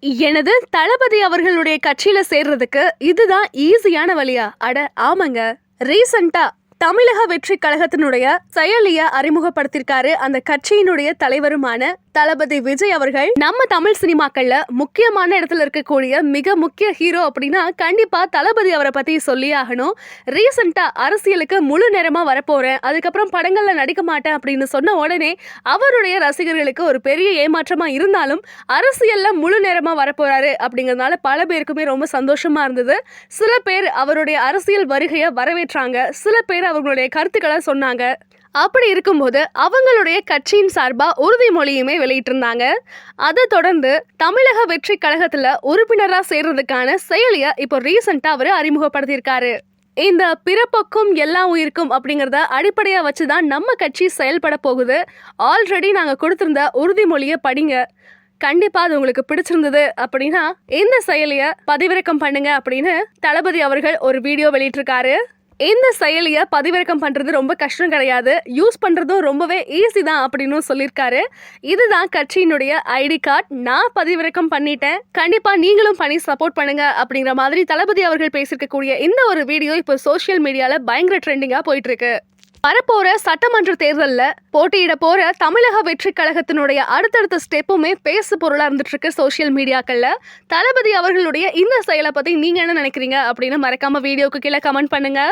எனது தளபதி அவர்களுடைய கட்சியில சேர்றதுக்கு இதுதான் ஈஸியான வழியா. அட ஆமாங்க. ரீசண்டா தமிழக வெற்றி கழகத்தினுடைய செயலிய அறிமுகப்படுத்திருக்காரு அந்த கட்சியினுடைய தலைவருமான தளபதி விஜய் அவர்கள் நம்ம தமிழ் சினிமாக்கள்ல முக்கியமான இடத்துல இருக்கக்கூடிய மிக முக்கிய ஹீரோ அப்படின்னா கண்டிப்பா தளபதி அவரை பத்தி சொல்லி ஆகணும். ரீசெண்டா அரசியலுக்கு முழு நேரமா வரப்போறேன். அதுக்கப்புறம் படங்கள்ல நடிக்க மாட்டேன் அப்படின்னு சொன்ன உடனே அவருடைய ரசிகர்களுக்கு ஒரு பெரிய ஏமாற்றமா இருந்தாலும் அரசியல்ல முழு நேரமா வரப்போறாரு அப்படிங்கறதுனால பல பேருக்குமே ரொம்ப சந்தோஷமா இருந்தது. சில பேர் அவருடைய அரசியல் வருகையை வரவேற்றாங்க. சில பேர் அவர்களுடைய கருத்துக்களை சொன்னாங்க. அப்படி இருக்கும்போது அவங்களுடைய கட்சியின் சார்பாக உறுதிமொழியுமே வெளியிட்டிருந்தாங்க. அதை தொடர்ந்து தமிழக வெற்றி கழகத்தில் உறுப்பினராக சேர்றதுக்கான செயலியை இப்போ ரீசெண்டாக அவர் அறிமுகப்படுத்தியிருக்காரு. இந்த பிறப்புக்கும் எல்லா உயிருக்கும் அப்படிங்கிறத அடிப்படையாக வச்சு தான் நம்ம கட்சி செயல்பட போகுது. ஆல்ரெடி நாங்கள் கொடுத்துருந்த உறுதிமொழியை படிங்க. கண்டிப்பா அது உங்களுக்கு பிடிச்சிருந்தது அப்படின்னா இந்த செயலியை பதிவிறக்கம் பண்ணுங்க அப்படின்னு தளபதி அவர்கள் ஒரு வீடியோ வெளியிட்டிருக்காரு. இந்த செயலியை பதிவிறக்கம் பண்ணுறது ரொம்ப கஷ்டம் கிடையாது. யூஸ் பண்ணுறதும் ரொம்பவே ஈஸி தான் அப்படின்னு சொல்லியிருக்காரு. இதுதான் கட்சியினுடைய ஐடி கார்டு. நான் பதிவிறக்கம் பண்ணிட்டேன். கண்டிப்பாக நீங்களும் பண்ணி சப்போர்ட் பண்ணுங்க அப்படிங்கிற மாதிரி தளபதி அவர்கள் பேசியிருக்கக்கூடிய இந்த ஒரு வீடியோ இப்போ சோஷியல் மீடியாவில் பயங்கர ட்ரெண்டிங்காக போயிட்டுருக்கு. வரப்போற சட்டமன்ற தேர்தலில் போட்டியிட போற தமிழக வெற்றி கழகத்தினுடைய அடுத்தடுத்த ஸ்டெப்புமே பேசு பொருளாக இருந்துட்டு இருக்கு சோஷியல் மீடியாக்களில் தளபதி அவர்களுடைய இந்த செயலை பத்தி நீங்க என்ன நினைக்கிறீங்க அப்படின்னு மறக்காம வீடியோக்கு கீழே கமெண்ட் பண்ணுங்க.